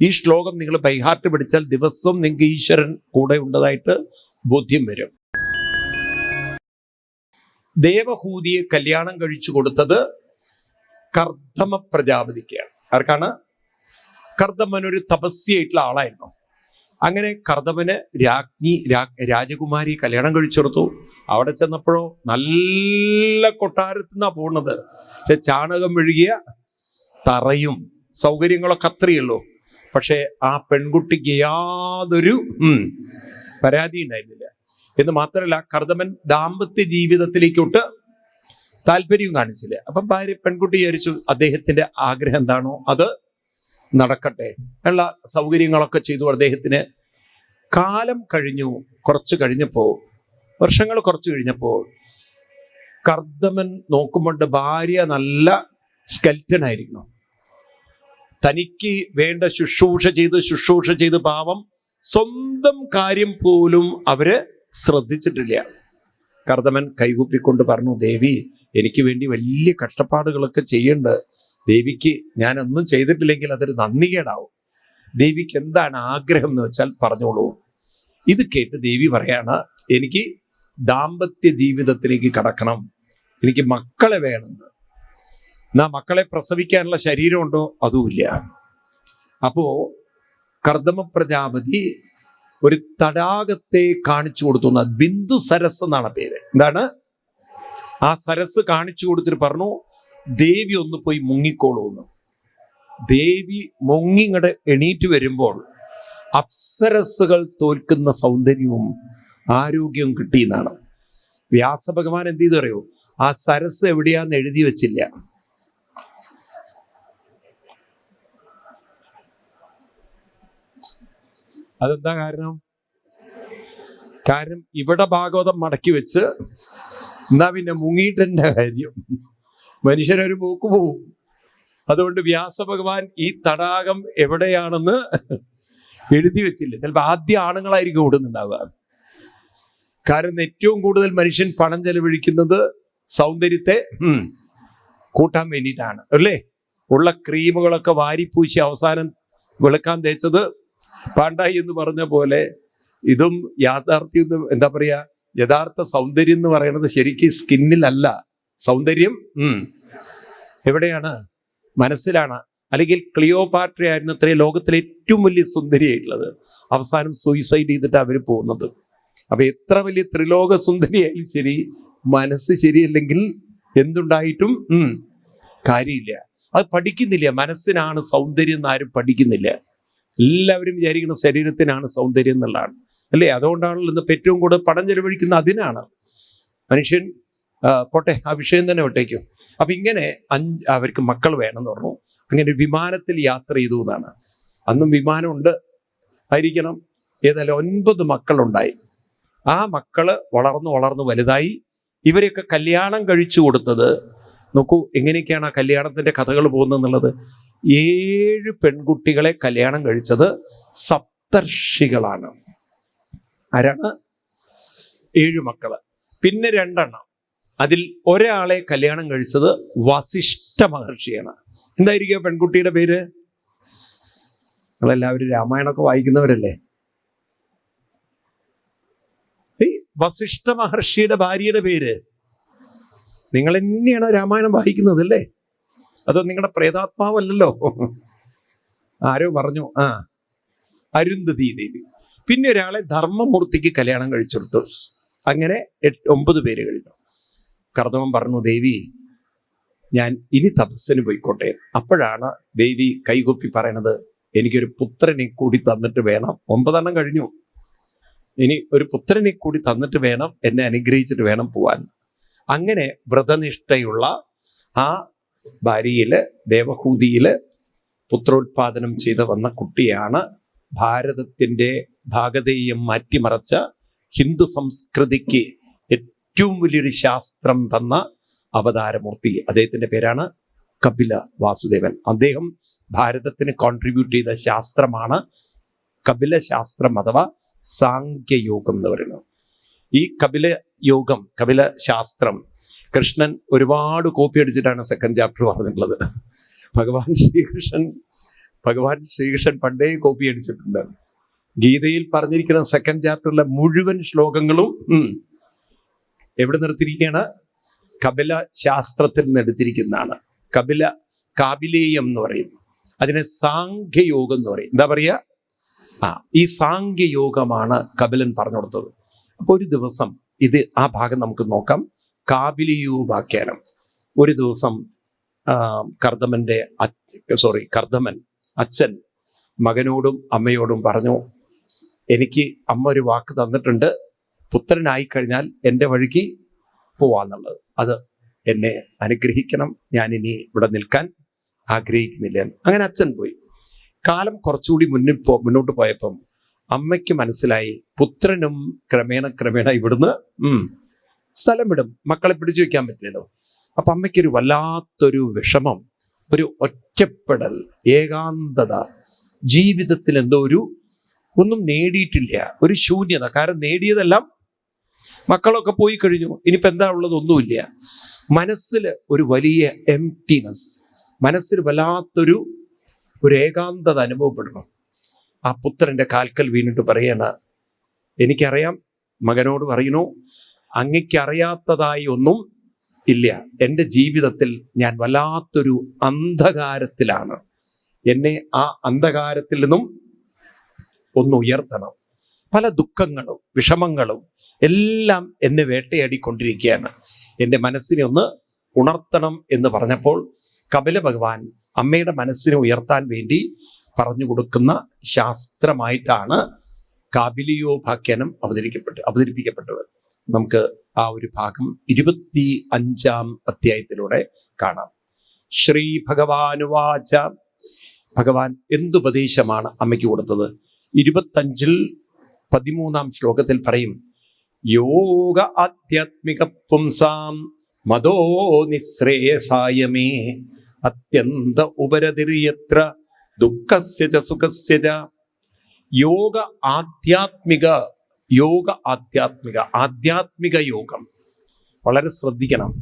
ഈ ശ്ലോകം നിങ്ങൾ ബൈഹാർട്ട് പിടിച്ചാൽ ദിവസം നിങ്ങൾക്ക് ഈശ്വരൻ കൂടെ ഉണ്ടതായിട്ട് ബോധ്യം വരും. ദേവഹൂതിയെ കല്യാണം കഴിച്ചു കൊടുത്തത് കർദ്ദമ പ്രജാപതിക്കാണ്. ആർക്കാണ്? കർദ്ദമൻ ഒരു തപസ്യായിട്ടുള്ള ആളായിരുന്നു. അങ്ങനെ കർദ്ദമന് രാജ്ഞി രാജകുമാരി കല്യാണം കഴിച്ചെടുത്തു അവിടെ ചെന്നപ്പോഴോ നല്ല പോകുന്നത് പക്ഷെ ചാണകം മെഴുകിയ തറയും സൗകര്യങ്ങളൊക്കെ അത്രയുള്ളൂ പക്ഷേ ആ പെൺകുട്ടിക്ക് യാതൊരു പരാതി ഉണ്ടായിരുന്നില്ല. എന്ന് മാത്രമല്ല കർദമൻ ദാമ്പത്യ ജീവിതത്തിലേക്കോട്ട് താല്പര്യവും കാണിച്ചില്ല. അപ്പം ഭാര്യ പെൺകുട്ടി വിചാരിച്ചു അദ്ദേഹത്തിന്റെ ആഗ്രഹം എന്താണോ അത് നടക്കട്ടെ ഉള്ള സൗകര്യങ്ങളൊക്കെ ചെയ്തു. അദ്ദേഹത്തിന് കാലം കഴിഞ്ഞു. കുറച്ച് കഴിഞ്ഞപ്പോൾ വർഷങ്ങൾ കുറച്ച് കഴിഞ്ഞപ്പോൾ കർദമൻ നോക്കുമ്പോൾ ഭാര്യ നല്ല സ്കെൽറ്റൻ ആയിരിക്കണം. തനിക്ക് വേണ്ട ശുശ്രൂഷ ചെയ്ത് ശുശ്രൂഷ ചെയ്ത് പാവം സ്വന്തം കാര്യം പോലും അവർ ശ്രദ്ധിച്ചിട്ടില്ല. കർദമൻ കൈകൂപ്പിക്കൊണ്ട് പറഞ്ഞു ദേവി എനിക്ക് വേണ്ടി വലിയ കഷ്ടപ്പാടുകളൊക്കെ ചെയ്യണ്ട്. ദേവിക്ക് ഞാൻ ഒന്നും ചെയ്തിട്ടില്ലെങ്കിൽ അതൊരു നന്ദികേടാവും. ദേവിക്ക് എന്താണ് ആഗ്രഹം എന്ന് വെച്ചാൽ പറഞ്ഞോളൂ. ഇത് കേട്ട് ദേവി പറയാണ് എനിക്ക് ദാമ്പത്യ ജീവിതത്തിലേക്ക് കടക്കണം. എനിക്ക് മക്കളെ വേണമെന്ന് എന്നാ മക്കളെ പ്രസവിക്കാനുള്ള ശരീരമുണ്ടോ? അതുമില്ല. അപ്പോ കർദമ പ്രജാപതി ഒരു തടാകത്തെ കാണിച്ചു കൊടുത്തു ബിന്ദു സരസ് എന്നാണ് പേര്. എന്താണ്? ആ സരസ് കാണിച്ചു കൊടുത്തിട്ട് പറഞ്ഞു ദേവി ഒന്ന് പോയി മുങ്ങിക്കോളൂ എന്ന്. ദേവി മുങ്ങിങ്ങടെ എണീറ്റ് വരുമ്പോൾ അപ്സരസുകൾ തോൽക്കുന്ന സൗന്ദര്യവും ആരോഗ്യവും കിട്ടിയെന്നാണ് വ്യാസഭഗവാൻ എന്ത് ചെയ്തു അറിയോ? ആ സരസ് എവിടെയാന്ന് എഴുതി വെച്ചില്ല. അതെന്താ കാരണം? കാരണം ഇവിടെ ഭാഗവതം മടക്കി വെച്ച് എന്നാ പിന്നെ മുങ്ങിയിട്ടെന്റെ കാര്യം? മനുഷ്യനൊരു പോക്ക് പോവും. അതുകൊണ്ട് വ്യാസഭഗവാൻ ഈ തടാകം എവിടെയാണെന്ന് എഴുതി വെച്ചില്ല. ചിലപ്പോൾ ആദ്യ ആണുങ്ങളായിരിക്കും ഓടുന്നുണ്ടാവുക. കാരണം ഏറ്റവും കൂടുതൽ മനുഷ്യൻ പണം ചെലവഴിക്കുന്നത് സൗന്ദര്യത്തെ കൂട്ടാൻ വേണ്ടിയിട്ടാണ്. അല്ലേ? ഉള്ള ക്രീമുകളൊക്കെ വാരിപ്പൂശി അവസാനം വെളുക്കാൻ തേച്ചത് പാണ്ടായി എന്ന് പറഞ്ഞ പോലെ ഇതും യാഥാർത്ഥ്യം എന്താ പറയാ? യഥാർത്ഥ സൗന്ദര്യം എന്ന് പറയുന്നത് ശരിക്കും സ്കിന്നിലല്ല സൗന്ദര്യം എവിടെയാണ്? മനസ്സിലാണ്. അല്ലെങ്കിൽ ക്ലിയോപാട്ര ആയിരുന്നു അത്രയും ലോകത്തിലെ ഏറ്റവും വലിയ സുന്ദരിയായിട്ടുള്ളത്. അവസാനം സൂയിസൈഡ് ചെയ്തിട്ട് അവർ പോകുന്നത്. അപ്പൊ എത്ര വലിയ ത്രിലോക സുന്ദരിയായാലും ശരി മനസ്സ് ശരിയല്ലെങ്കിൽ എന്തുണ്ടായിട്ടും കാര്യമില്ല. അത് പഠിക്കുന്നില്ല. മനസ്സിനാണ് സൗന്ദര്യം എന്ന് ആരും പഠിക്കുന്നില്ല. എല്ലാവരും വിചാരിക്കുന്ന ശരീരത്തിനാണ് സൗന്ദര്യം എന്നുള്ളതാണ്. അല്ലേ? അതുകൊണ്ടാണല്ലോ ഇന്ന് ഏറ്റവും കൂടുതൽ പണം ചെലവഴിക്കുന്ന അതിനാണ്. മനുഷ്യൻ പോട്ടെ ആ വിഷയം തന്നെ വിട്ടേക്കും. അപ്പൊ ഇങ്ങനെ അഞ്ച് അവർക്ക് മക്കൾ വേണമെന്ന് പറഞ്ഞു. അങ്ങനെ വിമാനത്തിൽ യാത്ര ചെയ്തു എന്നാണ്. അന്നും വിമാനമുണ്ട്. ആയിരിക്കണം. ഏതായാലും ഒൻപത് മക്കളുണ്ടായി. ആ മക്കൾ വളർന്നു വളർന്നു വലുതായി. ഇവരെയൊക്കെ കല്യാണം കഴിച്ചു കൊടുത്തത് നോക്കൂ എങ്ങനെയൊക്കെയാണ് ആ കല്യാണത്തിന്റെ കഥകൾ പോകുന്നതെന്നുള്ളത്? ഏഴ് പെൺകുട്ടികളെ കല്യാണം കഴിച്ചത് സപ്തർഷികളാണ്. ആരാണ്? ഏഴ് മക്കൾ പിന്നെ രണ്ടെണ്ണം. അതിൽ ഒരാളെ കല്യാണം കഴിച്ചത് വസിഷ്ഠ മഹർഷിയാണ്. എന്തായിരിക്കും പെൺകുട്ടിയുടെ പേര്? നിങ്ങളെല്ലാവരും രാമായണമൊക്കെ വായിക്കുന്നവരല്ലേ? വസിഷ്ഠ മഹർഷിയുടെ ഭാര്യയുടെ പേര്. നിങ്ങൾ തന്നെയാണ് രാമായണം വായിക്കുന്നത് അല്ലേ അതോ നിങ്ങളുടെ പ്രേതാത്മാവല്ലല്ലോ? ആരോ പറഞ്ഞു ആ അരുന്ധതി ദേവി പിന്നെ ഒരാളെ ധർമ്മമൂർത്തിക്ക് കല്യാണം കഴിച്ചെടുത്തു. അങ്ങനെ എട്ട് ഒമ്പത് പേര് കഴിഞ്ഞു. കർദവൻ പറഞ്ഞു ദേവി ഞാൻ ഇനി തപസ്സിന് പോയിക്കോട്ടെ. അപ്പോഴാണ് ദേവി കൈകൊപ്പി പറയണത് എനിക്കൊരു പുത്രനെ കൂടി തന്നിട്ട് വേണം. ഒമ്പതെണ്ണം കഴിഞ്ഞു. ഇനി ഒരു പുത്രനെ കൂടി തന്നിട്ട് വേണം എന്നെ അനുഗ്രഹിച്ചിട്ട് വേണം പോവാൻ. അങ്ങനെ വ്രതനിഷ്ഠയുള്ള ആ ഭാര്യയിൽ ദേവഹൂതിയിൽ പുത്രോത്പാദനം ചെയ്ത് വന്ന കുട്ടിയാണ് ഭാരതത്തിന്റെ ഭാഗതേയം മാറ്റിമറച്ച ഹിന്ദു സംസ്കൃതിക്ക് ഏറ്റവും വലിയൊരു ശാസ്ത്രം തന്ന അവതാരമൂർത്തി. അദ്ദേഹത്തിന്റെ പേരാണ് കപില വാസുദേവൻ. അദ്ദേഹം ഭാരതത്തിന് കോൺട്രിബ്യൂട്ട് ചെയ്ത ശാസ്ത്രമാണ് കപില ശാസ്ത്രം അഥവാ സാങ്ക്യയോഗം എന്ന് പറയുന്നത്. ഈ കപില യോഗം കപില ശാസ്ത്രം കൃഷ്ണൻ ഒരുപാട് കോപ്പി അടിച്ചിട്ടാണ് സെക്കൻഡ് ചാപ്റ്റർ പറഞ്ഞിട്ടുള്ളത്. ഭഗവാൻ ശ്രീകൃഷ്ണൻ ഭഗവാൻ ശ്രീകൃഷ്ണൻ പണ്ടേ കോപ്പി അടിച്ചിട്ടുണ്ട്. ഗീതയിൽ പറഞ്ഞിരിക്കുന്ന സെക്കൻഡ് ചാപ്റ്ററിലെ മുഴുവൻ ശ്ലോകങ്ങളും എവിടെ നിർത്തിയിരിക്കുകയാണ്? കപില ശാസ്ത്രത്തിൽ നിന്ന് എടുത്തിരിക്കുന്നതാണ്. കപില കാബിലേയം എന്ന് പറയും. അതിനെ സാഖ്യയോഗം എന്ന് പറയും. എന്താ പറയുക? ആ ഈ സാഖ്യയോഗമാണ് കപിലൻ പറഞ്ഞു കൊടുത്തത്. അപ്പോൾ ഒരു ദിവസം ഇത് ആ ഭാഗം നമുക്ക് നോക്കാം. കാബിലിയു കാപിലിയോപാഖ്യാനം ഒരു ദിവസം കർദമന്റെ സോറി കർദമൻ അച്ഛൻ മകനോടും അമ്മയോടും പറഞ്ഞു എനിക്ക് അമ്മ ഒരു വാക്ക് തന്നിട്ടുണ്ട്. പുത്രനായി കഴിഞ്ഞാൽ എന്റെ വഴിക്ക് പോവാന്നുള്ളത്. അത് എന്നെ അനുഗ്രഹിക്കണം. ഞാൻ ഇനി ഇവിടെ നിൽക്കാൻ ആഗ്രഹിക്കുന്നില്ല. അങ്ങനെ അച്ഛൻ പോയി. കാലം കുറച്ചുകൂടി മുന്നിൽ പോ മുന്നോട്ട് പോയപ്പം അമ്മയ്ക്ക് മനസ്സിലായി പുത്രനും ക്രമേണ ക്രമേണ ഇവിടുന്ന് സ്ഥലം വിടും. മക്കളെ പിടിച്ചു വെക്കാൻ പറ്റില്ലല്ലോ. അപ്പൊ അമ്മയ്ക്കൊരു വല്ലാത്തൊരു വിഷമം ഒരു ഒറ്റപ്പെടൽ ഏകാന്തത. ജീവിതത്തിൽ എന്തോ ഒരു ഒന്നും നേടിയിട്ടില്ല. ഒരു ശൂന്യത. കാരണം നേടിയതെല്ലാം മക്കളൊക്കെ പോയി കഴിഞ്ഞു. ഇനിയിപ്പോൾ എന്താ ഉള്ളത്? ഒന്നുമില്ല. മനസ്സിൽ ഒരു വലിയ എംറ്റിനെസ് മനസ്സിൽ വല്ലാത്തൊരു ഒരു ഏകാന്തത അനുഭവപ്പെടണം. ആ പുത്രന്റെ കാൽക്കൽ വീണിട്ട് പറയണ എനിക്കറിയാം മകനോട് പറയുന്നു അങ്ങയ്ക്കറിയാത്തതായി ഒന്നും ഇല്ല. എന്റെ ജീവിതത്തിൽ ഞാൻ വല്ലാത്തൊരു അന്ധകാരത്തിലാണ്. എന്നെ ആ അന്ധകാരത്തിൽ നിന്നും ഒന്ന് ഉയർത്തണം. പല ദുഃഖങ്ങളും വിഷമങ്ങളും എല്ലാം എന്നെ വേട്ടയാടിക്കൊണ്ടിരിക്കുകയാണ്. എന്റെ മനസ്സിനെ ഒന്ന് ഉണർത്തണം എന്ന് പറഞ്ഞപ്പോൾ കപില ഭഗവാൻ അമ്മയുടെ മനസ്സിനെ ഉയർത്താൻ വേണ്ടി പറഞ്ഞു കൊടുക്കുന്ന ശാസ്ത്രമായിട്ടാണ് കാബിലിയോപാഖ്യാനം അവതരിക്കപ്പെട്ട് അവതരിപ്പിക്കപ്പെട്ടത്. നമുക്ക് ആ ഒരു ഭാഗം ഇരുപത്തി അഞ്ചാം അധ്യായത്തിലൂടെ കാണാം. ശ്രീ ഭഗവാനുവാച ഭഗവാൻ എന്തുപദേശമാണ് അമ്മയ്ക്ക് കൊടുത്തത്? ഇരുപത്തഞ്ചിൽ പതിമൂന്നാം ശ്ലോകത്തിൽ പറയും യോഗ ആധ്യാത്മിക പുംസാം മതോ നിശ്രേയസായമേ അത്യന്ത ഉപരതിര്യത്ര ദുഃഖസ്യ സുഖസ്യജ. യോഗ ആധ്യാത്മിക യോഗ ആധ്യാത്മിക ആധ്യാത്മിക യോഗം. വളരെ ശ്രദ്ധിക്കണം.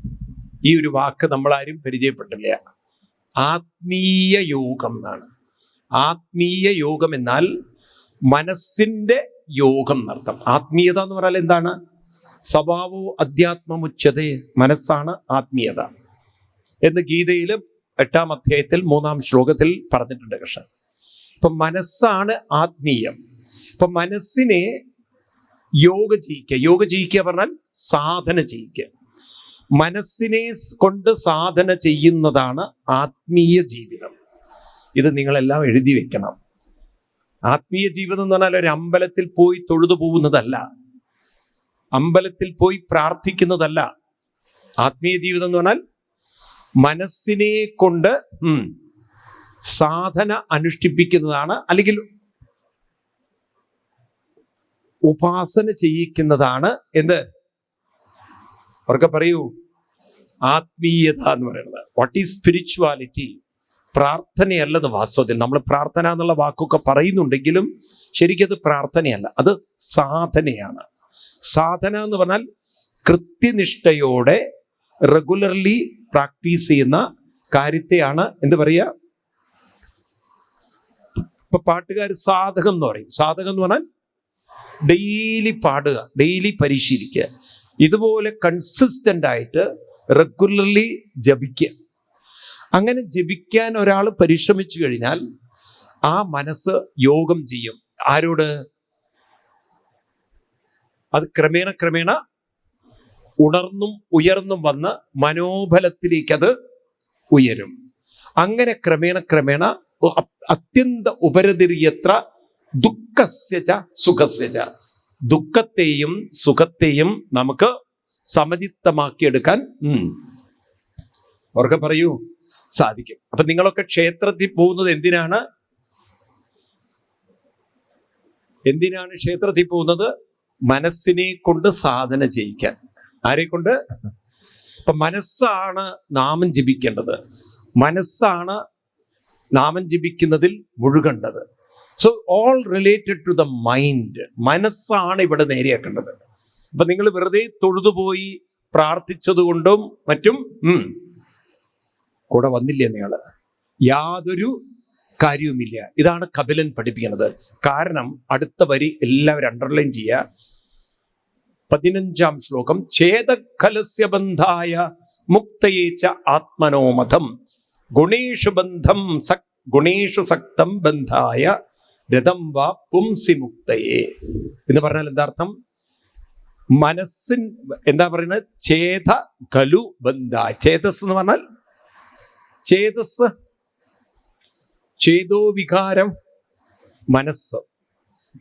ഈ ഒരു വാക്ക് നമ്മളാരും പരിചയപ്പെട്ടില്ല. ആത്മീയ യോഗം എന്നാണ്. ആത്മീയ യോഗം എന്നാൽ മനസ്സിന്റെ യോഗം എന്നർത്ഥം. ആത്മീയത എന്ന് പറഞ്ഞാൽ എന്താണ്? സ്വഭാവോ അധ്യാത്മമുച്ചതേ മനസ്സാണ് ആത്മീയത. എന്ന് ഗീതയിൽ എട്ടാം അധ്യായത്തിൽ മൂന്നാം ശ്ലോകത്തിൽ പറഞ്ഞിട്ടുണ്ട് കൃഷ്ണൻ ഇപ്പം മനസ്സാണ് ആത്മീയം. ഇപ്പം മനസ്സിനെ യോഗ ചെയ്യിക്കുക. യോഗ ചെയ്യിക്കുക പറഞ്ഞാൽ സാധന ചെയ്യിക്കുക. മനസ്സിനെ കൊണ്ട് സാധന ചെയ്യുന്നതാണ് ആത്മീയ ജീവിതം. ഇത് നിങ്ങളെല്ലാം എഴുതി വെക്കണം. ആത്മീയ ജീവിതം എന്ന് പറഞ്ഞാൽ ഒരു അമ്പലത്തിൽ പോയി തൊഴുതു പോകുന്നതല്ല. അമ്പലത്തിൽ പോയി പ്രാർത്ഥിക്കുന്നതല്ല. ആത്മീയ ജീവിതം എന്ന് പറഞ്ഞാൽ മനസ്സിനെ കൊണ്ട് സാധന അനുഷ്ഠിപ്പിക്കുന്നതാണ് അല്ലെങ്കിൽ ഉപാസന ചെയ്യിക്കുന്നതാണ് എന്ത്? അവർക്ക് പറയൂ ആത്മീയത എന്ന് പറയുന്നത്. വാട്ട് ഈസ് സ്പിരിച്വാലിറ്റി പ്രാർത്ഥനയല്ലത് വാസ്തവത്തിൽ. നമ്മൾ പ്രാർത്ഥന എന്നുള്ള വാക്കൊക്കെ പറയുന്നുണ്ടെങ്കിലും ശരിക്കത് പ്രാർത്ഥനയല്ല. അത് സാധനയാണ്. സാധന എന്ന് പറഞ്ഞാൽ കൃത്യനിഷ്ഠയോടെ റെഗുലർലി പ്രാക്ടീസ് ചെയ്യുന്ന കാര്യത്തെയാണ് എന്ത് പറയുക? ഇപ്പൊ പാട്ടുകാർ സാധകം എന്ന് പറയും. സാധകം എന്ന് പറഞ്ഞാൽ ഡെയിലി പാടുക ഡെയിലി പരിശീലിക്കുക. ഇതുപോലെ കൺസിസ്റ്റന്റ് ആയിട്ട് റെഗുലർലി ജപിക്കുക. അങ്ങനെ ജപിക്കാൻ ഒരാൾ പരിശ്രമിച്ചു കഴിഞ്ഞാൽ ആ മനസ്സ് യോഗം ചെയ്യും. ആരോട്? അത് ക്രമേണ ക്രമേണ ഉണർന്നും ഉയർന്നും വന്ന് മനോബലത്തിലേക്ക് അത് ഉയരും. അങ്ങനെ ക്രമേണ ക്രമേണ അത്യന്ത ഉപരതിരിയത്ര ദുഃഖസ്യച സുഖസ്യച ദുഃഖത്തെയും സുഖത്തെയും നമുക്ക് സമചിത്തമാക്കിയെടുക്കാൻ ഉറക്കെ പറയൂ സാധിക്കും. അപ്പൊ നിങ്ങളൊക്കെ ക്ഷേത്രത്തിൽ പോകുന്നത് എന്തിനാണ്? എന്തിനാണ് ക്ഷേത്രത്തിൽ പോകുന്നത്? മനസ്സിനെ കൊണ്ട് സാധന ചെയ്യിക്കാൻ. ആരെ കൊണ്ട് ഇപ്പൊ മനസ്സാണ് നാമം ജപിക്കേണ്ടത്. മനസ്സാണ് നാമം ജപിക്കുന്നതിൽ മുഴുകേണ്ടത്. So all related to the mind മനസ്സാണ് ഇവിടെ നേരെയാക്കേണ്ടത്. അപ്പൊ നിങ്ങൾ വെറുതെ തൊഴുതുപോയി പ്രാർത്ഥിച്ചത് കൊണ്ടും മറ്റും കൂടെ വന്നില്ലേ നിങ്ങൾ? യാതൊരു കാര്യവുമില്ല. ഇതാണ് കപിലൻ പഠിപ്പിക്കുന്നത്. കാരണം അടുത്ത വരി എല്ലാവരും അണ്ടർലൈൻ ചെയ്യുക. പതിനഞ്ചാം ശ്ലോകം. ഛേദഖലസ്യ ബന്ധായ മുക്തയേച്ച ആത്മനോമതം ഗുണേഷു ബന്ധം സക് ഗുണേഷു സക്തം ബന്ധായ രഥം വാ പുംസി മുക്തയെ. എന്ന് പറഞ്ഞാൽ എന്താർത്ഥം? മനസ്സിൻ എന്താ പറയുന്നത്? ഛേദ ഖലു ബന്ധ. ചേതസ് എന്ന് പറഞ്ഞാൽ ചേതസ് ചേതോ വികാരം മനസ്സ്.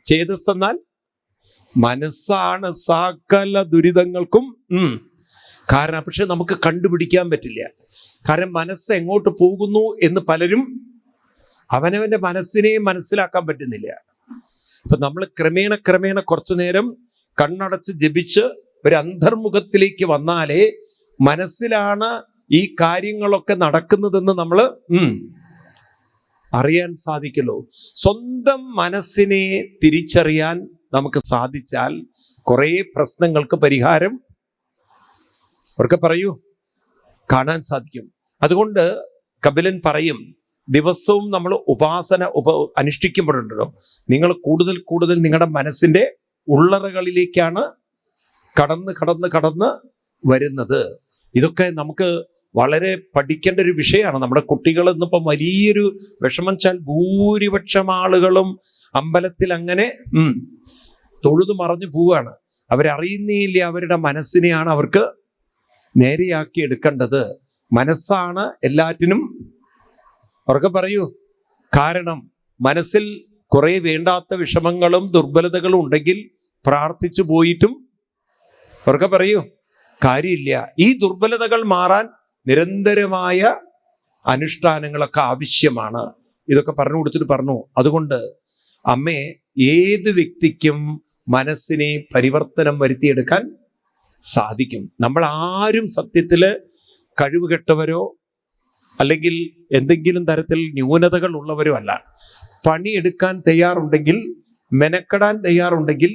ചേതസ് എന്നാൽ മനസ്സാണ് സകല ദുരിതങ്ങൾക്കും കാരണം പക്ഷെ നമുക്ക് കണ്ടുപിടിക്കാൻ പറ്റില്ല. കാരണം മനസ്സ് എങ്ങോട്ട് പോകുന്നു എന്ന് പലരും അവനവന്റെ മനസ്സിനെ മനസ്സിലാക്കാൻ പറ്റുന്നില്ല. അപ്പൊ നമ്മൾ ക്രമേണ ക്രമേണ കുറച്ചു നേരം കണ്ണടച്ച് ജപിച്ച് ഒരു അന്തർമുഖത്തിലേക്ക് വന്നാലേ മനസ്സിലാണ് ഈ കാര്യങ്ങളൊക്കെ നടക്കുന്നതെന്ന് നമ്മൾ അറിയാൻ സാധിക്കുള്ളൂ. സ്വന്തം മനസ്സിനെ തിരിച്ചറിയാൻ നമുക്ക് സാധിച്ചാൽ കുറേ പ്രശ്നങ്ങൾക്ക് പരിഹാരം അവർക്ക് പറയൂ. കാണാൻ സാധിക്കും. അതുകൊണ്ട് കപിലൻ പറയും ദിവസവും നമ്മൾ ഉപാസന ഉപ അനുഷ്ഠിക്കുമ്പോഴുണ്ടല്ലോ. നിങ്ങൾ കൂടുതൽ കൂടുതൽ നിങ്ങളുടെ മനസ്സിന്റെ ഉള്ളറകളിലേക്കാണ് കടന്ന് കടന്ന് കടന്ന് വരുന്നത്. ഇതൊക്കെ നമുക്ക് വളരെ പഠിക്കേണ്ട ഒരു വിഷയമാണ്. നമ്മുടെ കുട്ടികൾ ഇന്നിപ്പം വലിയൊരു വിഷമം വെച്ചാൽ ഭൂരിപക്ഷം ആളുകളും അമ്പലത്തിൽ അങ്ങനെ ഉം, തൊഴുതു മറഞ്ഞു പോവുകയാണ്. അവരറിയുന്നേയില്ല അവരുടെ മനസ്സിനെയാണ് അവർക്ക് നേരെയാക്കി എടുക്കേണ്ടത്. മനസ്സാണ് എല്ലാറ്റിനും. അവർക്ക് പറയൂ കാരണം മനസ്സിൽ കുറെ വേണ്ടാത്ത വിഷമങ്ങളും ദുർബലതകളും ഉണ്ടെങ്കിൽ പ്രാർത്ഥിച്ചു പോയിട്ടും അവർക്ക് പറയൂ കാര്യമില്ല. ഈ ദുർബലതകൾ മാറാൻ നിരന്തരമായ അനുഷ്ഠാനങ്ങളൊക്കെ ആവശ്യമാണ്. ഇതൊക്കെ പറഞ്ഞു കൊടുത്തിട്ട് പറഞ്ഞു. അതുകൊണ്ട് അമ്മേ ഏത് വ്യക്തിക്കും മനസ്സിനെ പരിവർത്തനം വരുത്തിയെടുക്കാൻ സാധിക്കും. നമ്മൾ ആരും സത്യത്തിൽ കഴിവുകെട്ടവരോ അല്ലെങ്കിൽ എന്തെങ്കിലും തരത്തിൽ ന്യൂനതകൾ ഉള്ളവരോ അല്ല. പണിയെടുക്കാൻ തയ്യാറുണ്ടെങ്കിൽ മെനക്കെടാൻ തയ്യാറുണ്ടെങ്കിൽ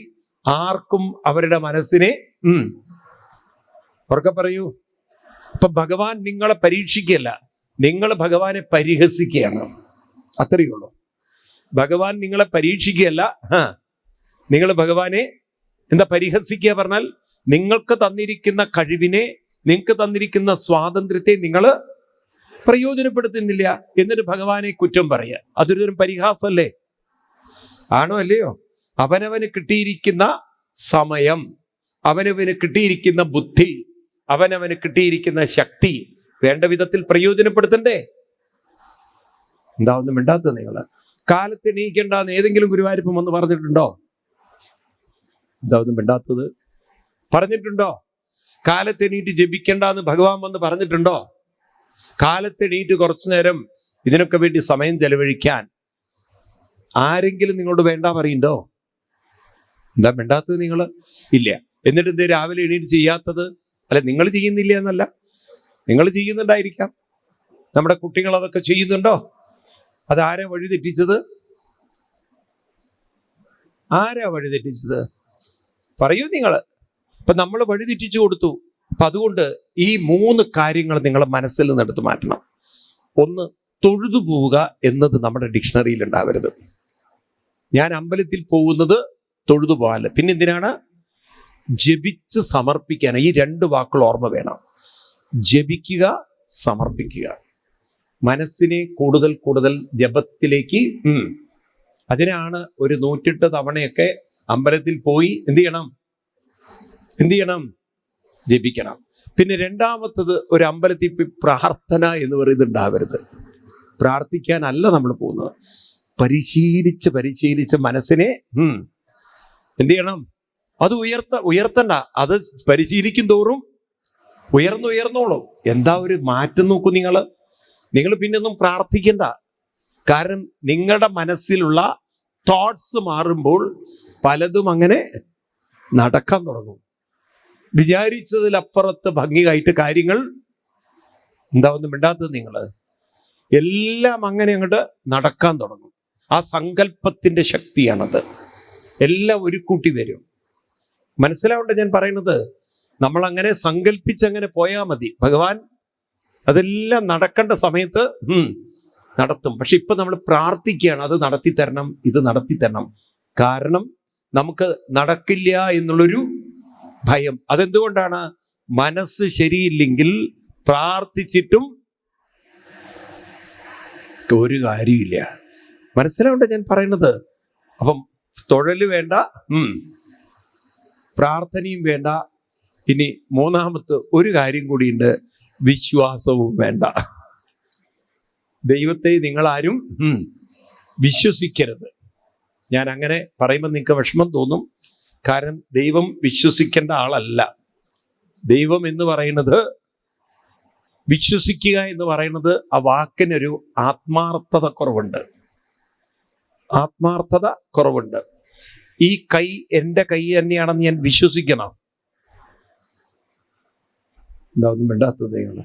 ആർക്കും അവരുടെ മനസ്സിനെ ഉറക്കെ പറയൂ. അപ്പൊ ഭഗവാൻ നിങ്ങളെ പരീക്ഷിക്കുകയല്ല നിങ്ങൾ ഭഗവാനെ പരിഹസിക്കുകയാണ്. അത്രയേ ഉള്ളൂ. ഭഗവാൻ നിങ്ങളെ പരീക്ഷിക്കുകയല്ല. നിങ്ങൾ ഭഗവാനെ എന്താ പരിഹസിക്കുക പറഞ്ഞാൽ നിങ്ങൾക്ക് തന്നിരിക്കുന്ന കഴിവിനെ നിങ്ങൾക്ക് തന്നിരിക്കുന്ന സ്വാതന്ത്ര്യത്തെ നിങ്ങൾ പ്രയോജനപ്പെടുത്തുന്നില്ല എന്നിട്ട് ഭഗവാനെ കുറ്റം പറയുക അതൊരു തരം പരിഹാസമല്ലേ ആണോ അല്ലയോ? അവനവന് കിട്ടിയിരിക്കുന്ന സമയം അവനവന് കിട്ടിയിരിക്കുന്ന ബുദ്ധി അവനവന് കിട്ടിയിരിക്കുന്ന ശക്തി വേണ്ട വിധത്തിൽ പ്രയോജനപ്പെടുത്തണ്ടേ? എന്താ ഒന്നും മിണ്ടാത്തത് നിങ്ങൾ കാലത്ത് എണീക്കണ്ടെന്ന് ഏതെങ്കിലും ഗുരുവായൂരപ്പം വന്ന് പറഞ്ഞിട്ടുണ്ടോ? എന്താ ഒന്നും മിണ്ടാത്തത്. പറഞ്ഞിട്ടുണ്ടോ? കാലത്ത് എണീറ്റ് ജപിക്കണ്ടെന്ന് ഭഗവാൻ വന്ന് പറഞ്ഞിട്ടുണ്ടോ? കാലത്ത് എണീറ്റ് കുറച്ചു നേരം ഇതിനൊക്കെ വേണ്ടി സമയം ചെലവഴിക്കാൻ ആരെങ്കിലും നിങ്ങളോട് വേണ്ട പറയുണ്ടോ എന്താ വേണ്ടാത്തത് നിങ്ങൾ ഇല്ല. എന്നിട്ട് എന്തേ രാവിലെ എണീറ്റ് ചെയ്യാത്തത്? അല്ല നിങ്ങൾ ചെയ്യുന്നില്ല എന്നല്ല. നിങ്ങൾ ചെയ്യുന്നുണ്ടായിരിക്കാം. നമ്മുടെ കുട്ടികൾ അതൊക്കെ ചെയ്യുന്നുണ്ടോ? അതാരാ വഴി തെറ്റിച്ചത്? ആരാ വഴി തെറ്റിച്ചത്? പറയൂ നിങ്ങൾ അപ്പൊ നമ്മൾ വഴി തെറ്റിച്ചു കൊടുത്തു. അപ്പൊ അതുകൊണ്ട് ഈ മൂന്ന് കാര്യങ്ങൾ നിങ്ങൾ മനസ്സിൽ നിന്നെടുത്ത് മാറ്റണം. ഒന്ന് തൊഴുതു പോവുക എന്നത് നമ്മുടെ ഡിക്ഷണറിയിൽ ഉണ്ടാവരുത്. ഞാൻ അമ്പലത്തിൽ പോകുന്നത് തൊഴുതു പോകാനല്ല. പിന്നെ എന്തിനാണ്? ജപിച്ച് സമർപ്പിക്കാൻ ഈ രണ്ട് വാക്കുകൾ ഓർമ്മ വേണം. ജപിക്കുക സമർപ്പിക്കുക. മനസ്സിനെ കൂടുതൽ കൂടുതൽ ജപത്തിലേക്ക്. അതിനാണ് ഒരു നൂറ്റെട്ട് തവണയൊക്കെ അമ്പലത്തിൽ പോയി എന്ത് ചെയ്യണം? എന്ത് ചെയ്യണം? ജപിക്കണം. പിന്നെ രണ്ടാമത്തത് ഒരു അമ്പലത്തിൽ പോയി പ്രാർത്ഥന എന്ന് പറയുന്നത് ഉണ്ടാവരുത്. പ്രാർത്ഥിക്കാനല്ല നമ്മൾ പോകുന്നത്. പരിശീലിച്ച് പരിശീലിച്ച് മനസ്സിനെ എന്ത് ചെയ്യണം? അത് ഉയർത്ത ഉയർത്തണ്ട. അത് പരിശീലിക്കും തോറും ഉയർന്നു ഉയർന്നോളും എന്താ ഒരു മാറ്റം നോക്കൂ നിങ്ങൾ. നിങ്ങൾ പിന്നെ ഒന്നും പ്രാർത്ഥിക്കണ്ട. കാരണം നിങ്ങളുടെ മനസ്സിലുള്ള തോട്ട്സ് മാറുമ്പോൾ പലതും അങ്ങനെ നടക്കാൻ തുടങ്ങും. വിചാരിച്ചതിലപ്പുറത്ത് ഭംഗിയായിട്ട് കാര്യങ്ങൾ എന്താ ഒന്നും മിണ്ടാത്തത് നിങ്ങൾ. എല്ലാം അങ്ങനെ അങ്ങോട്ട് നടക്കാൻ തുടങ്ങും. ആ സങ്കല്പത്തിന്റെ ശക്തിയാണത്. എല്ലാം ഒരു കൂട്ടി വരും. മനസ്സിലാവണ്ട ഞാൻ പറയുന്നത്? നമ്മൾ അങ്ങനെ സങ്കല്പിച്ച് അങ്ങനെ പോയാൽ മതി. ഭഗവാൻ അതെല്ലാം നടക്കേണ്ട സമയത്ത് നടത്തും. പക്ഷെ ഇപ്പൊ നമ്മൾ പ്രാർത്ഥിക്കുകയാണ് അത് നടത്തി തരണം ഇത് നടത്തി തരണം കാരണം നമുക്ക് നടക്കില്ല എന്നുള്ളൊരു ഭയം. അതെന്തുകൊണ്ടാണ്? മനസ്സ് ശരിയില്ലെങ്കിൽ പ്രാർത്ഥിച്ചിട്ടും ഒരു കാര്യമില്ല മനസ്സിലാവണ്ട ഞാൻ പറയുന്നത്? അപ്പം തൊഴൽ വേണ്ട. പ്രാർത്ഥനയും വേണ്ട. ഇനി മൂന്നാമത്തെ ഒരു കാര്യം കൂടിയുണ്ട്. വിശ്വാസവും വേണ്ട. ദൈവത്തെ നിങ്ങളാരും വിശ്വസിക്കരുത്. ഞാൻ അങ്ങനെ പറയുമ്പോൾ നിങ്ങൾക്ക് വിഷമം തോന്നും. കാരണം ദൈവം വിശ്വസിക്കേണ്ട ആളല്ല. ദൈവം എന്ന് പറയുന്നത് വിശ്വസിക്കുക എന്ന് പറയുന്നത് ആ വാക്കിനൊരു ആത്മാർത്ഥത കുറവുണ്ട്. ആത്മാർത്ഥത കുറവുണ്ട്. ഈ കൈ എന്റെ കൈ തന്നെയാണെന്ന് ഞാൻ വിശ്വസിക്കണം. എന്താ ഒന്നും മിണ്ടാത്തത്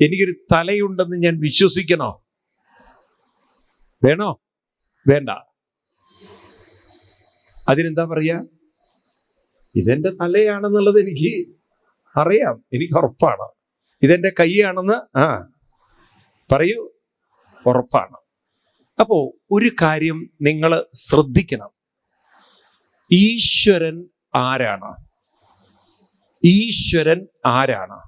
എനിക്കൊരു തലയുണ്ടെന്ന് ഞാൻ വിശ്വസിക്കണോ? വേണോ? വേണ്ട. അതിനെന്താ പറയാ? ഇതെന്റെ തലയാണെന്നുള്ളത് എനിക്ക് അറിയാം. എനിക്ക് ഉറപ്പാണ്. ഇതെന്റെ കൈയാണെന്ന് ആ. പറയൂ. ഉറപ്പാണ്. അപ്പോ ഒരു കാര്യം നിങ്ങൾ ശ്രദ്ധിക്കണം. ഈശ്വരൻ ആരാണ്? ഈശ്വരൻ ആരാണ്?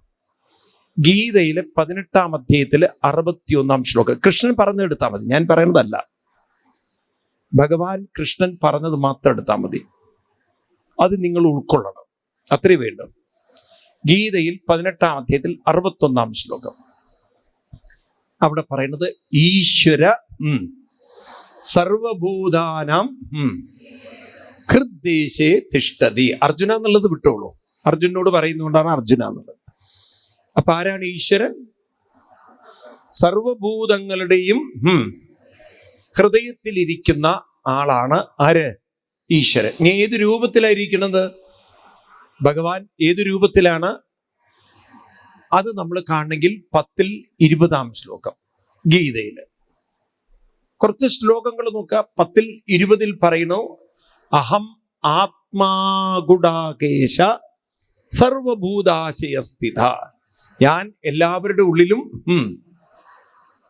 ഗീതയിലെ പതിനെട്ടാം അധ്യായത്തിലെ അറുപത്തിയൊന്നാം ശ്ലോകം. കൃഷ്ണൻ പറഞ്ഞെടുത്താൽ മതി. ഞാൻ പറയുന്നതല്ല ഭഗവാൻ കൃഷ്ണൻ പറഞ്ഞത് മാത്രം എടുത്താൽ മതി. അത് നിങ്ങൾ ഉൾക്കൊള്ളണം. അത്രേ വേണ്ടു. ഗീതയിൽ പതിനെട്ടാം അധ്യായത്തിൽ അറുപത്തൊന്നാം ശ്ലോകം. അവിടെ പറയുന്നത് ഈശ്വര സർവഭൂതാനാം ഹൃദ്ദേശേ തിഷ്ടതി അർജുന എന്നുള്ളത് വിട്ടോളൂ. അർജുനോട് പറയുന്നതുകൊണ്ടാണ് അർജുന എന്നുള്ളത്. അപ്പൊ ആരാണ് ഈശ്വരൻ? സർവഭൂതങ്ങളുടെയും ഹൃദയത്തിലിരിക്കുന്ന ആളാണ് ആര്? ഈശ്വരൻ. ഇനി ഏത് രൂപത്തിലായിരിക്കുന്നത്? ഭഗവാൻ ഏത് രൂപത്തിലാണ്? അത് നമ്മൾ കാണണമെങ്കിൽ പത്തിൽ ഇരുപതാം ശ്ലോകം ഗീതയിൽ. കുറച്ച് ശ്ലോകങ്ങൾ നോക്കുക. പത്തിൽ ഇരുപതിൽ പറയുന്നു അഹം ആത്മാഗുഡാകേശ സർവഭൂതാശയസ്ഥിത. ഞാൻ എല്ലാവരുടെ ഉള്ളിലും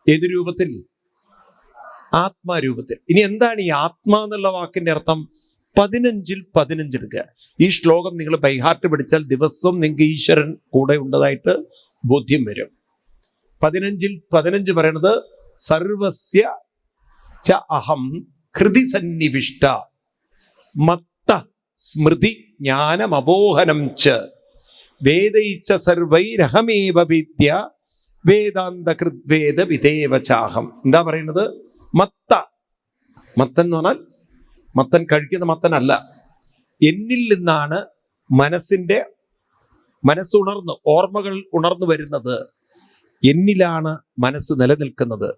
ഏത് രൂപത്തിൽ? ആത്മാരൂപത്തിൽ. ഇനി എന്താണ് ഈ ആത്മാ എന്നുള്ള വാക്കിന്റെ അർത്ഥം? പതിനഞ്ചിൽ പതിനഞ്ചെടുക്കുക ഈ ശ്ലോകം നിങ്ങൾ ബൈഹാർട്ട് പഠിച്ചാൽ ദിവസം നിങ്ങൾക്ക് ഈശ്വരൻ കൂടെ ഉണ്ടതായിട്ട് ബോധ്യം വരും. പതിനഞ്ചിൽ പതിനഞ്ച് പറയണത് സർവസ്യ ച അഹം ഹൃതി സന്നിവിഷ്ട മത്ത സ്മൃതി ജ്ഞാനമപോഹനം ച. വേദയിച്ച സർവൈരഹമേവ വിദ്യ വേദാന്ത കൃദ്വേദ വിധേവ ചാഹം. എന്താ പറയുന്നത്? മത്ത. മത്തൻ എന്ന് പറഞ്ഞാൽ മത്തൻ കഴിക്കുന്ന മത്തനല്ല. എന്നിൽ നിന്നാണ് മനസ്സിന്റെ മനസ്സുണർന്ന് ഓർമ്മകൾ ഉണർന്നു വരുന്നത്. എന്നിലാണ് മനസ്സ് നിലനിൽക്കുന്നത്.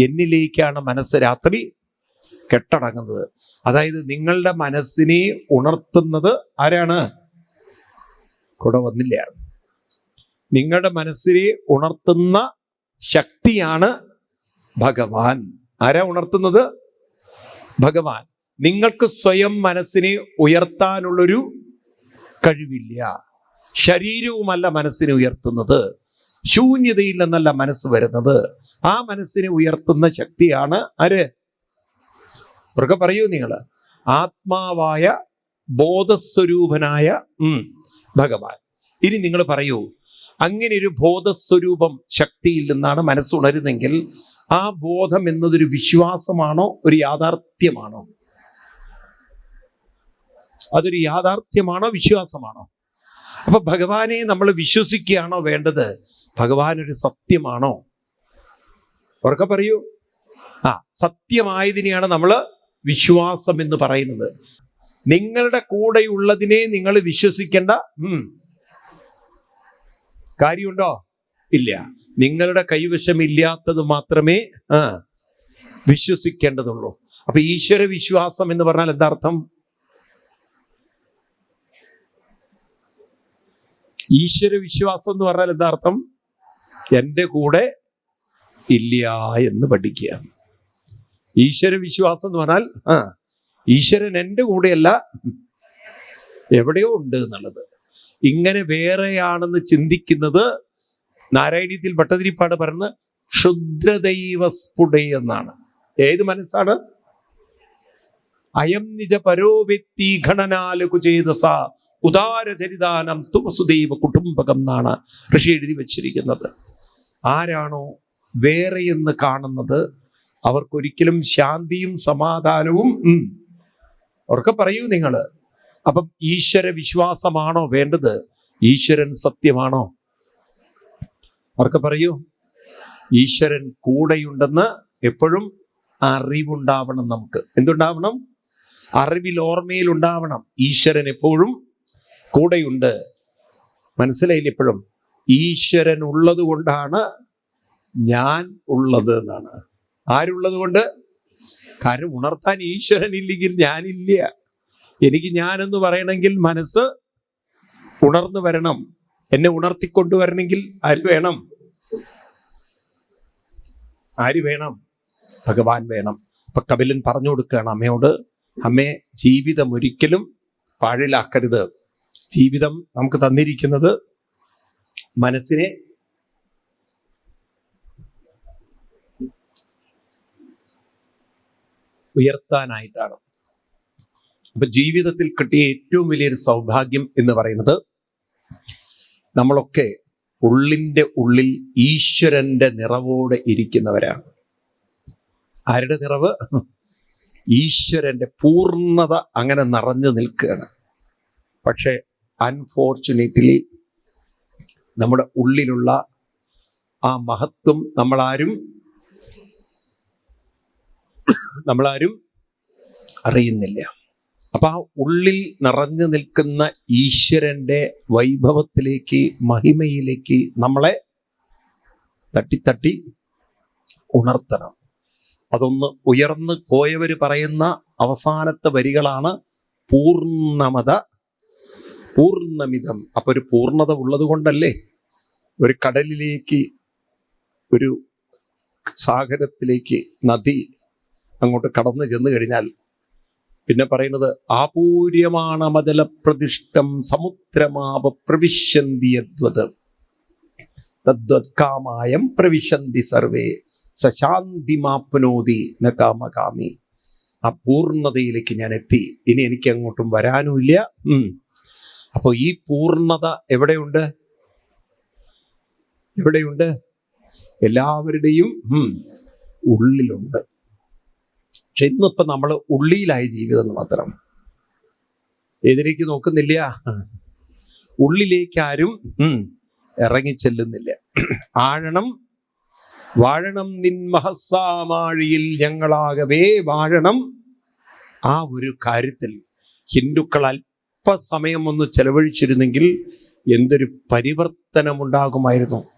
എന്നിലേക്കാണ് മനസ്സ് രാത്രി കെട്ടടങ്ങുന്നത്. അതായത് നിങ്ങളുടെ മനസ്സിനെ ഉണർത്തുന്നത് ആരാണ്? കൂടെ വന്നില്ല? നിങ്ങളുടെ മനസ്സിനെ ഉണർത്തുന്ന ശക്തിയാണ് ഭഗവാൻ. ആരാ ഉണർത്തുന്നത്? ഭഗവാൻ. നിങ്ങൾക്ക് സ്വയം മനസ്സിനെ ഉയർത്താനുള്ളൊരു കഴിവില്ല. ശരീരവുമല്ല മനസ്സിനെ ഉയർത്തുന്നത്. ശൂന്യതയിൽ നിന്നല്ല മനസ്സ് വരുന്നത്. ആ മനസ്സിനെ ഉയർത്തുന്ന ശക്തിയാണ് ആര്? ഉറക്കെ പറയൂ നിങ്ങൾ. ആത്മാവായ ബോധസ്വരൂപനായ ഭഗവാൻ. ഇനി നിങ്ങൾ പറയൂ അങ്ങനെ ഒരു ബോധസ്വരൂപം ശക്തിയിൽ നിന്നാണ് മനസ്സുണരുന്നെങ്കിൽ ആ ബോധം എന്നതൊരു വിശ്വാസമാണോ ഒരു യാഥാർത്ഥ്യമാണോ? അതൊരു യാഥാർത്ഥ്യമാണോ വിശ്വാസമാണോ? അപ്പൊ ഭഗവാനെ നമ്മൾ വിശ്വസിക്കുകയാണോ വേണ്ടത്? ഭഗവാൻ ഒരു സത്യമാണോ? ഉറക്കെ പറയൂ. ആ സത്യമായതിനെയാണ് നമ്മൾ വിശ്വാസം എന്ന് പറയുന്നത്. നിങ്ങളുടെ കൂടെയുള്ളതിനെ നിങ്ങൾ വിശ്വസിക്കേണ്ട കാര്യമുണ്ടോ? ഇല്ല. നിങ്ങളുടെ കൈവശമില്ലാത്തത് മാത്രമേ ആ വിശ്വസിക്കേണ്ടതുള്ളൂ. അപ്പൊ ഈശ്വര വിശ്വാസം എന്ന് പറഞ്ഞാൽ എന്താർത്ഥം ഈശ്വര വിശ്വാസം എന്ന് പറഞ്ഞാൽ എന്താർത്ഥം എന്റെ കൂടെ ഇല്ല എന്ന് പഠിക്കുക. ഈശ്വര വിശ്വാസം എന്ന് പറഞ്ഞാൽ ആ ഈശ്വരൻ എന്റെ കൂടെയല്ല എവിടെയോ ഉണ്ട് എന്നുള്ളത്. ഇങ്ങനെ വേറെയാണെന്ന് ചിന്തിക്കുന്നത് നാരായണീയത്തിൽ ഭട്ടതിരിപ്പാട് പറഞ്ഞ് ക്ഷുദ്രദൈവ സ്ഫുടേ എന്നാണ്. ഏത് മനസ്സാണ്? അയം നിജ പരോവ്യക്തി ഘടനാലകു ഉദാര ഉദാരചരിതാനം തുവസുദൈവ കുടുംബകം എന്നാണ് ഋഷി എഴുതി വച്ചിരിക്കുന്നത്. ആരാണോ വേറെയെന്ന് കാണുന്നത് അവർക്കൊരിക്കലും ശാന്തിയും സമാധാനവും അവർക്ക് പറയൂ നിങ്ങൾ അപ്പം ഈശ്വര വിശ്വാസമാണോ വേണ്ടത്? ഈശ്വരൻ സത്യമാണോ? അവർക്ക് പറയൂ. ഈശ്വരൻ കൂടെയുണ്ടെന്ന് എപ്പോഴും അറിവുണ്ടാവണം നമുക്ക്. എന്തുണ്ടാവണം? അറിവിൽ ഓർമ്മയിൽ ഉണ്ടാവണം ഈശ്വരൻ എപ്പോഴും കൂടെയുണ്ട്. മനസ്സിലായില്ല എപ്പോഴും ഈശ്വരൻ ഉള്ളത് കൊണ്ടാണ് ഞാൻ ഉള്ളത് എന്നാണ്. ആരുള്ളത് കൊണ്ട്? കാര്യം ഉണർത്താൻ ഈശ്വരൻ ഇല്ലെങ്കിൽ ഞാനില്ല. എനിക്ക് ഞാനെന്ന് പറയണമെങ്കിൽ മനസ്സ് ഉണർന്നു വരണം. എന്നെ ഉണർത്തിക്കൊണ്ടുവരണമെങ്കിൽ ആര് വേണം? ആര് വേണം? ഭഗവാൻ വേണം. അപ്പൊ കപിലൻ പറഞ്ഞു കൊടുക്കുകയാണ് അമ്മയോട് അമ്മേ ജീവിതം ഒരിക്കലും പാഴിലാക്കരുത്. ജീവിതം നമുക്ക് തന്നിരിക്കുന്നത് മനസ്സിനെ ഉയർത്താനായിട്ടാണ്. അപ്പൊ ജീവിതത്തിൽ കിട്ടിയ ഏറ്റവും വലിയൊരു സൗഭാഗ്യം എന്ന് പറയുന്നത് നമ്മളൊക്കെ ഉള്ളിന്റെ ഉള്ളിൽ ഈശ്വരന്റെ നിറവോടെ ഇരിക്കുന്നവരാണ്. ആരുടെ നിറവ്? ഈശ്വരന്റെ പൂർണത അങ്ങനെ നിറഞ്ഞു നിൽക്കുകയാണ്. പക്ഷേ അൺഫോർച്ചുനേറ്റ്ലി നമ്മുടെ ഉള്ളിലുള്ള ആ മഹത്വം നമ്മളാരും നമ്മളാരും അറിയുന്നില്ല. അപ്പൊ ആ ഉള്ളിൽ നിറഞ്ഞു നിൽക്കുന്ന ഈശ്വരന്റെ വൈഭവത്തിലേക്ക് മഹിമയിലേക്ക് നമ്മളെ തട്ടിത്തട്ടി ഉണർത്തണം. അതൊന്ന് ഉയർന്ന് പോയവർ പറയുന്ന അവസാനത്തെ വരികളാണ് പൂർണമത പൂർണമിതം. അപ്പൊ ഒരു പൂർണത ഉള്ളത് കൊണ്ടല്ലേ ഒരു കടലിലേക്ക് ഒരു സാഗരത്തിലേക്ക് നദി അങ്ങോട്ട് കടന്നു ചെന്ന് കഴിഞ്ഞാൽ പിന്നെ പറയുന്നത് ആപൂര്യമാണ് മതലപ്രതിഷ്ഠം സമുദ്രമാപ പ്രവിശന്തിയദ്വത് തദ്വത്കാമായം പ്രവിശന്തി സർവേ. സശാന്തിമാപ്നോതി ന കാമകാമി. ആ പൂർണതയിലേക്ക് ഞാൻ എത്തി. ഇനി എനിക്ക് അങ്ങോട്ടും വരാനുമില്ല. അപ്പോൾ ഈ പൂർണത എവിടെയുണ്ട്? എവിടെയുണ്ട്? എല്ലാവരുടെയും ഉള്ളിലുണ്ട്. പക്ഷെ ഇന്നിപ്പോ നമ്മൾ ഉള്ളിയിലായി ജീവിതം മാത്രം. എതിരേക്ക് നോക്കുന്നില്ല. ഉള്ളിലേക്ക് ആരും ഇറങ്ങിച്ചെല്ലുന്നില്ല. ആഴണം വാഴണം നിൻ മഹസാമാഴിയിൽ ഞങ്ങളാകവേ വാഴണം. ആ ഒരു കാര്യത്തിൽ ഹിന്ദുക്കൾ അല്പസമയം ഒന്ന് ചെലവഴിച്ചിരുന്നെങ്കിൽ എന്തൊരു പരിവർത്തനമുണ്ടാകുമായിരുന്നു.